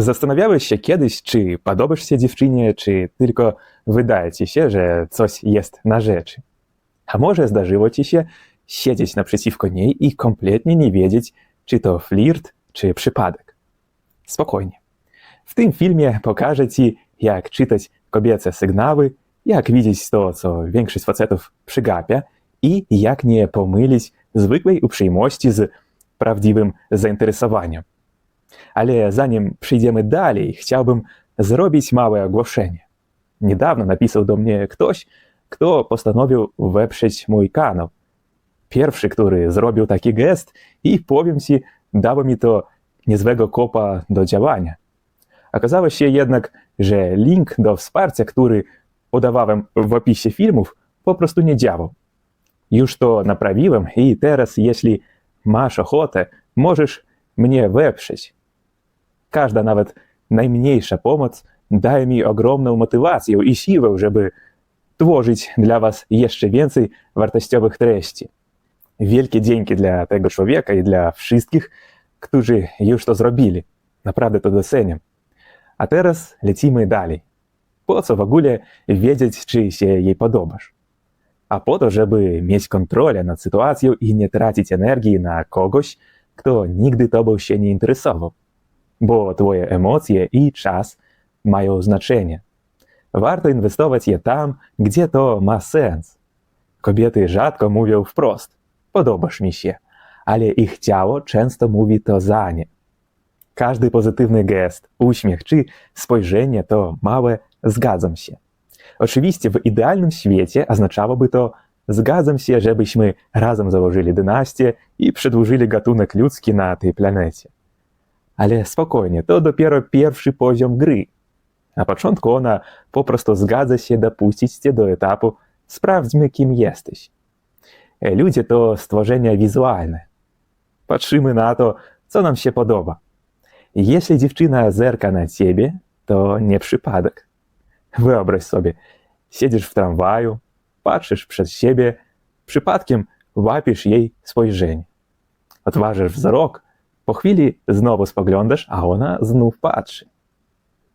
Zastanawiałeś się kiedyś, czy podobasz się dziewczynie, czy tylko wydaje ci się, że coś jest na rzeczy. A może zdarzyło ci się siedzieć naprzeciwko niej i kompletnie nie wiedzieć, czy to flirt, czy przypadek. Spokojnie. W tym filmie pokażę ci, jak czytać kobiece sygnały, jak widzieć to, co większość facetów przygapia i jak nie pomylić zwykłej uprzejmości z prawdziwym zainteresowaniem. Ale zanim przejdziemy dalej, chciałbym zrobić małe ogłoszenie. Niedawno napisał do mnie ktoś, kto postanowił weprzeć mój kanał. Pierwszy, który zrobił taki gest i powiem ci, dało mi to niezłego kopa do działania. Okazało się jednak, że link do wsparcia, który podawałem w opisie filmów, po prostu nie działał. Już to naprawiłem i teraz, jeśli masz ochotę, możesz mnie weprzeć. Każda, nawet najmniejsza pomoc daje mi ogromną motywację i siłę, żeby tworzyć dla Was jeszcze więcej wartościowych treści. Wielkie dzięki dla tego człowieka i dla wszystkich, którzy już to zrobili. Naprawdę to doceniam. A teraz lecimy dalej. Po co w ogóle wiedzieć, czy się jej podobasz? A po to, żeby mieć kontrolę nad sytuacją i nie tracić energii na kogoś, kto nigdy tobą się nie interesował. Bo twoje emocje i czas mają znaczenie. Warto inwestować je tam, gdzie to ma sens. Kobiety rzadko mówią wprost: Podobasz mi się, ale ich ciało często mówi to za nie. Każdy pozytywny gest, uśmiech czy spojrzenie to małe zgadzam się. Oczywiście w idealnym świecie oznaczałoby to zgadzam się, żebyśmy razem założyli dynastię i przedłużyli gatunek ludzki na tej planecie. Ale spokojnie, to dopiero pierwszy poziom gry. Na początku ona po prostu zgadza się dopuścić cię do etapu sprawdźmy, kim jesteś. Ludzie to stworzenia wizualne. Patrzymy na to, co nam się podoba. Jeśli dziewczyna zerka na ciebie, to nie przypadek. Wyobraź sobie, siedzisz w tramwaju, patrzysz przed siebie, przypadkiem łapiesz jej spojrzenie. Odważysz wzrok, po chwili znowu spoglądasz, a ona znów patrzy.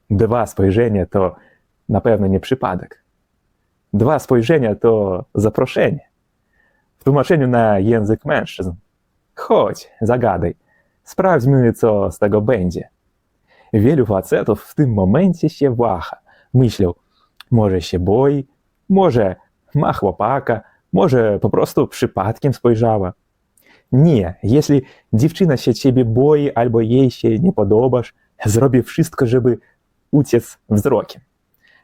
Dwa spojrzenia to na pewno nie przypadek. Dwa spojrzenia to zaproszenie. W tłumaczeniu na język mężczyzn. Chodź, zagadaj. Sprawdźmy, co z tego będzie. Wielu facetów w tym momencie się waha. Myślą, może się boi, może ma chłopaka, może po prostu przypadkiem spojrzała. Nie, jeśli dziewczyna się ciebie boi albo jej się nie podobasz, zrobi wszystko, żeby uciec wzrokiem.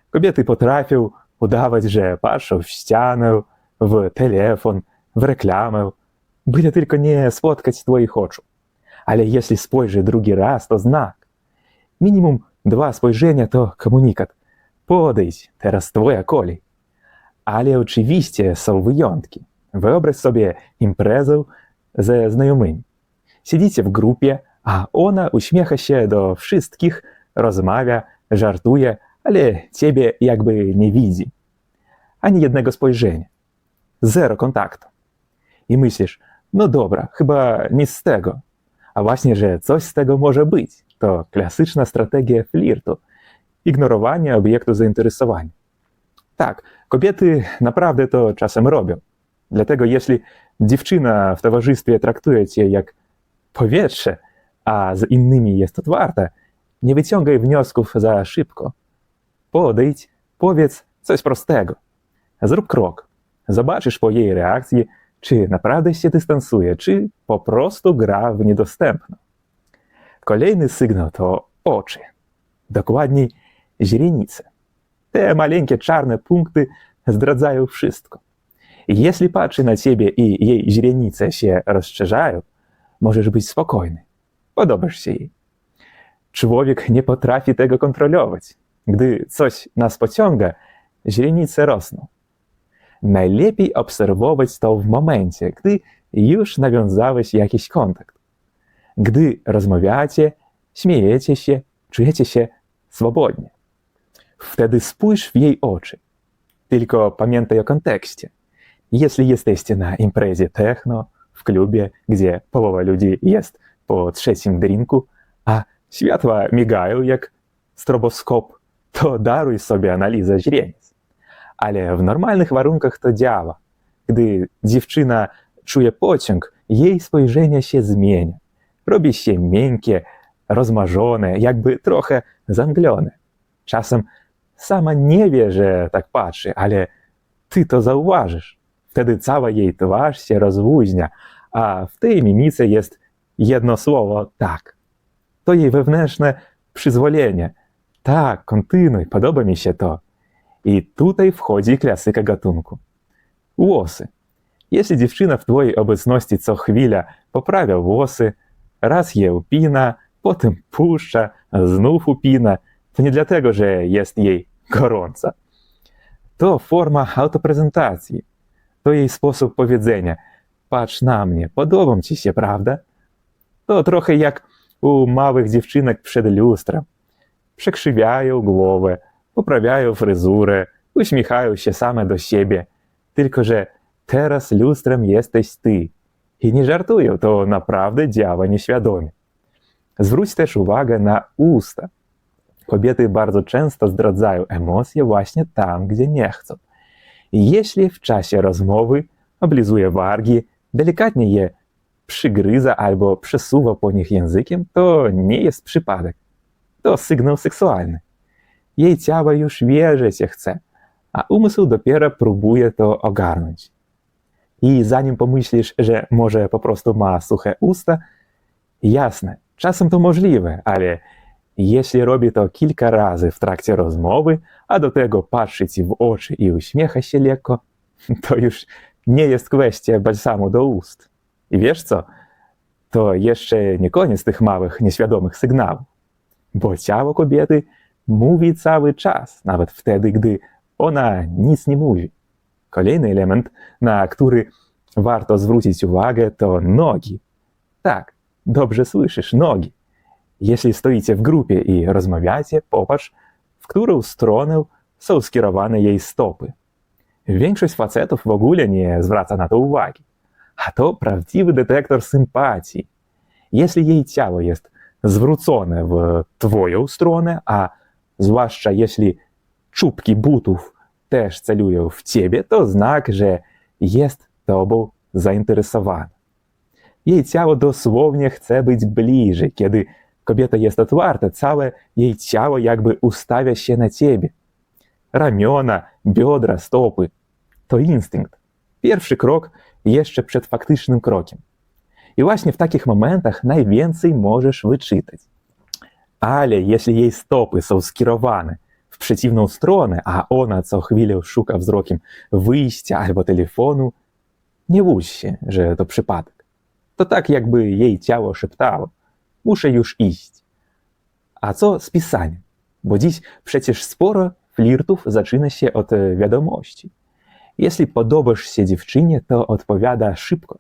Kobiety potrafią udawać, że patrzą w ścianę, w telefon, w reklamę, byle tylko nie spotkać twoich oczu. Ale jeśli spojrzy drugi raz, to znak. Minimum dwa spojrzenia to komunikat. Podejdź, teraz twoja kolej. Ale oczywiście są wyjątki. Wyobraź sobie imprezę ze znajomymi. Siedzicie w grupie, a ona uśmiecha się do wszystkich, rozmawia, żartuje, ale ciebie jakby nie widzi. Ani jednego spojrzenia. Zero kontaktu. I myślisz, no dobra, chyba nic z tego. A właśnie, że coś z tego może być. To klasyczna strategia flirtu. Ignorowanie obiektu zainteresowania. Tak, kobiety naprawdę to czasem robią. Dlatego jeśli dziewczyna w towarzystwie traktuje cię jak powietrze, a z innymi jest otwarta, nie wyciągaj wniosków za szybko. Podejdź, powiedz coś prostego. Zrób krok. Zobaczysz po jej reakcji, czy naprawdę się dystansuje, czy po prostu gra w niedostępną. Kolejny sygnał to oczy. Dokładniej źrenice. Te maleńkie czarne punkty zdradzają wszystko. Jeśli patrzy na ciebie i jej źrenice się rozszerzają, możesz być spokojny. Podobasz się jej. Człowiek nie potrafi tego kontrolować. Gdy coś nas pociąga, źrenice rosną. Najlepiej obserwować to w momencie, gdy już nawiązałeś jakiś kontakt. Gdy rozmawiacie, śmiejecie się, czujecie się swobodnie. Wtedy spójrz w jej oczy. Tylko pamiętaj o kontekście. Jeśli jesteście na imprezie techno, w klubie, gdzie połowa ludzi jest po trzecim drinku, a światła migają jak stroboskop, to daruj sobie analizę źrenic. Ale w normalnych warunkach to działa. Gdy dziewczyna czuje pociąg, jej spojrzenie się zmienia. Robi się miękkie, rozmarzone, jakby trochę zamglone. Czasem sama nie wie, że tak patrzy, ale ty to zauważysz. Wtedy cała jej twarz się rozluźnia, a w tej mimice jest jedno słowo tak. To jej wewnętrzne przyzwolenie. Tak, kontynuuj, podoba mi się to. I tutaj wchodzi klasyka gatunku. Włosy. Jeśli dziewczyna w twojej obecności co chwila poprawia włosy, raz je upina, potem puszcza, znów upina, to nie dlatego, że jest jej gorąca. To forma autoprezentacji. To jej sposób powiedzenia. Patrz na mnie, podobam ci się, prawda? To trochę jak u małych dziewczynek przed lustrem. Przekrzywiają głowę, poprawiają fryzurę, uśmiechają się same do siebie. Tylko, że teraz lustrem jesteś ty. I nie żartują, to naprawdę działa nieświadomie. Zwróć też uwagę na usta. Kobiety bardzo często zdradzają emocje właśnie tam, gdzie nie chcą. Jeśli w czasie rozmowy oblizuje wargi, delikatnie je przygryza albo przesuwa po nich językiem, to nie jest przypadek. To sygnał seksualny. Jej ciało już wie, że cię chce, a umysł dopiero próbuje to ogarnąć. I zanim pomyślisz, że może po prostu ma suche usta, jasne, czasem to możliwe, ale jeśli robi to kilka razy w trakcie rozmowy, a do tego patrzy ci w oczy i uśmiecha się lekko, to już nie jest kwestia balsamu do ust. I wiesz co? To jeszcze nie koniec tych małych, nieświadomych sygnałów. Bo ciało kobiety mówi cały czas, nawet wtedy, gdy ona nic nie mówi. Kolejny element, na który warto zwrócić uwagę, to nogi. Tak, dobrze słyszysz, nogi. Jeśli stoicie w grupie i rozmawiacie, popatrz, w którą stronę są skierowane jej stopy. Większość facetów w ogóle nie zwraca na to uwagi. A to prawdziwy detektor sympatii. Jeśli jej ciało jest zwrócone w twoją stronę, a zwłaszcza jeśli czubki butów też celują w ciebie, to znak, że jest tobą zainteresowana. Jej ciało dosłownie chce być bliżej. Kiedy kobieta jest otwarta, całe jej ciało jakby ustawia się na ciebie. Ramiona, biodra, stopy to instynkt. Pierwszy krok jeszcze przed faktycznym krokiem. I właśnie w takich momentach najwięcej możesz wyczytać. Ale jeśli jej stopy są skierowane w przeciwną stronę, a ona co chwilę szuka wzrokiem wyjścia albo telefonu, nie łudź się, że to przypadek. To tak jakby jej ciało szeptało. Muszę już iść. A co z pisaniem? Bo dziś przecież sporo flirtów zaczyna się od wiadomości. Jeśli podobasz się dziewczynie, to odpowiada szybko,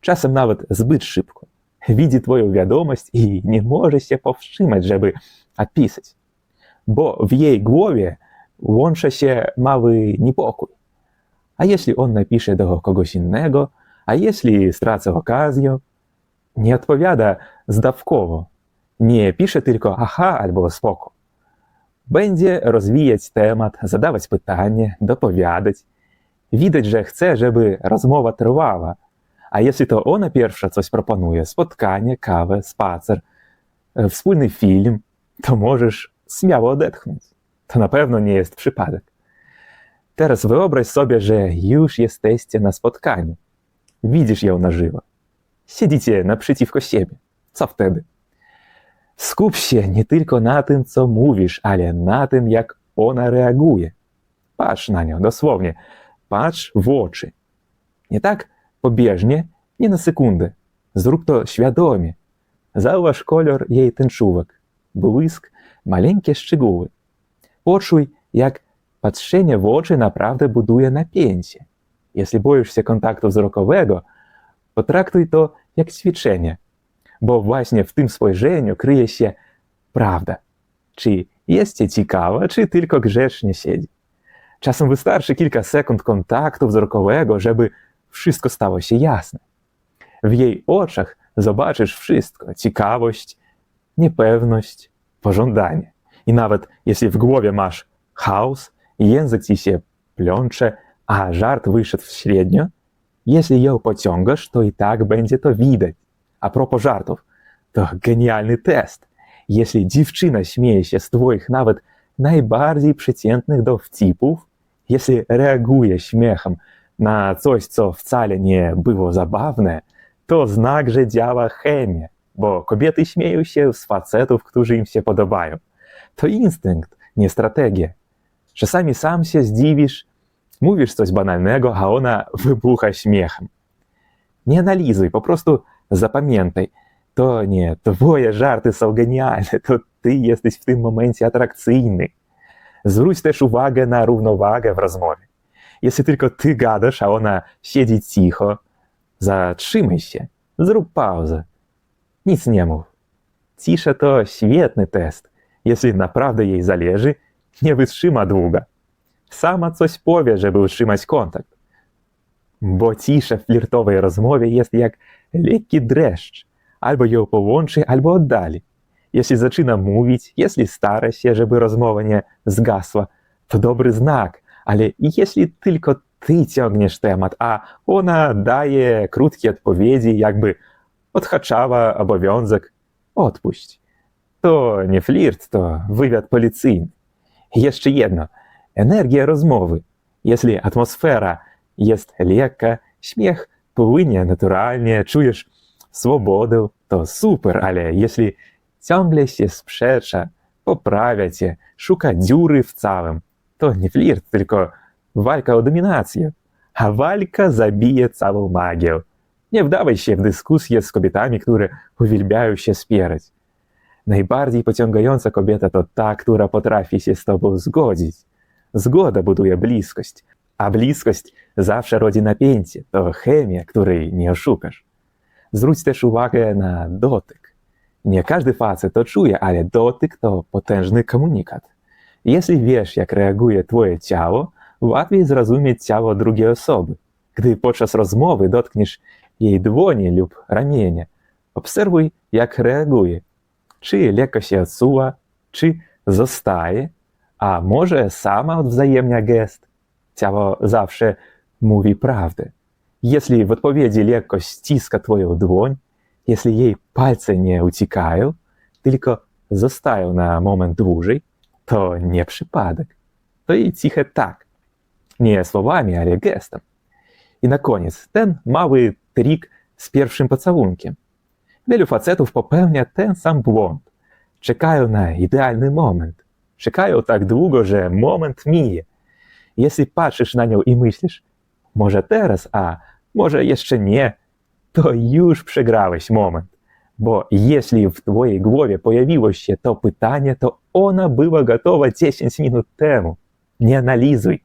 czasem nawet zbyt szybko. Widzi twoją wiadomość i nie może się powstrzymać, żeby odpisać. Bo w jej głowie łączy się mały niepokój. A jeśli on napisze do kogoś innego, a jeśli stracę okazję, nie odpowiada zdawkowo, nie pisze tylko aha albo spoko. Będzie rozwijać temat, zadawać pytanie, dopowiadać. Widać, że chce, żeby rozmowa trwała. A jeśli to ona pierwsza coś proponuje, spotkanie, kawę, spacer, wspólny film, to możesz śmiało odetchnąć. To na pewno nie jest przypadek. Teraz wyobraź sobie, że już jesteście na spotkaniu. Widzisz ją na żywo. Siedzicie naprzeciwko siebie. Co wtedy? Skup się nie tylko na tym, co mówisz, ale na tym, jak ona reaguje. Patrz na nią, dosłownie. Patrz w oczy. Nie tak pobieżnie, nie na sekundę. Zrób to świadomie. Zauważ kolor jej tęczówek, błysk, maleńkie szczegóły. Poczuj, jak patrzenie w oczy naprawdę buduje napięcie. Jeśli boisz się kontaktu wzrokowego, potraktuj to jak ćwiczenie, bo właśnie w tym spojrzeniu kryje się prawda. Czy jest ci ciekawa, czy tylko grzecznie siedzi. Czasem wystarczy kilka sekund kontaktu wzrokowego, żeby wszystko stało się jasne. W jej oczach zobaczysz wszystko: ciekawość, niepewność, pożądanie. I nawet jeśli w głowie masz chaos, język ci się plącze, a żart wyszedł średnio, jeśli ją pociągasz, to i tak będzie to widać. A propos żartów, to genialny test. Jeśli dziewczyna śmieje się z twoich nawet najbardziej przeciętnych dowcipów, jeśli reaguje śmiechem na coś, co wcale nie było zabawne, to znak, że działa chemia, bo kobiety śmieją się z facetów, którzy im się podobają. To instynkt, nie strategia. Czasami sam się zdziwisz, mówisz coś banalnego, a ona wybucha śmiechem. Nie analizuj, po prostu zapamiętaj. To nie twoje żarty są genialne, to ty jesteś w tym momencie atrakcyjny. Zwróć też uwagę na równowagę w rozmowie. Jeśli tylko ty gadasz, a ona siedzi cicho, zatrzymaj się, zrób pauzę. Nic nie mów. Cisza to świetny test. Jeśli naprawdę jej zależy, nie wytrzyma długo. Sama coś powie, żeby utrzymać kontakt. Bo cisza w flirtowej rozmowie jest jak lekki dreszcz. Albo ją połączy, albo oddali. Jeśli zaczyna mówić, jeśli stara się, żeby rozmowa nie zgasła, to dobry znak, ale jeśli tylko ty ciągniesz temat, a ona daje krótkie odpowiedzi, jakby odhaczała obowiązek, odpuść. To nie flirt, to wywiad policyjny. Jeszcze jedno. Energia rozmowy. Jeśli atmosfera jest lekka, śmiech płynie naturalnie, czujesz swobodę, to super, ale jeśli ciągle się sprzecza, poprawia cię, szuka dziury w całym, to nie flirt, tylko walka o dominację. A walka zabije całą magię. Nie wdawaj się w dyskusje z kobietami, które uwielbiają się spierać. Najbardziej pociągająca kobieta to ta, która potrafi się z tobą zgodzić. Zgoda buduje bliskość, a bliskość zawsze rodzi napięcie. To chemia, której nie oszukasz. Zwróć też uwagę na dotyk. Nie każdy facet to czuje, ale dotyk to potężny komunikat. Jeśli wiesz, jak reaguje twoje ciało, łatwiej zrozumieć ciało drugiej osoby. Gdy podczas rozmowy dotkniesz jej dłoni lub ramienia, obserwuj, jak reaguje. Czy lekko się odsuwa, czy zostaje, a może sama odwzajemnia gest. Ciało zawsze mówi prawdę. Jeśli w odpowiedzi lekko ściska twoją dłoń, jeśli jej palce nie uciekają, tylko zostają na moment dłużej, to nie przypadek. To i ciche tak. Nie słowami, ale gestem. I na koniec ten mały trik z pierwszym pocałunkiem. Wielu facetów popełnia ten sam błąd. Czekają na idealny moment. Czekają tak długo, że moment mije. Jeśli patrzysz na nią i myślisz, może teraz, a może jeszcze nie, to już przegrałeś moment. Bo jeśli w twojej głowie pojawiło się to pytanie, to ona była gotowa 10 minut temu. Nie analizuj.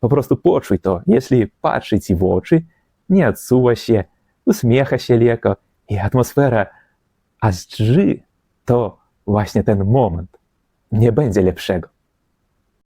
Po prostu poczuj to. Jeśli patrzy ci w oczy, nie odsuwa się, uśmiecha się lekko i atmosfera aż drży, to właśnie ten moment. Nie będzie lepszego.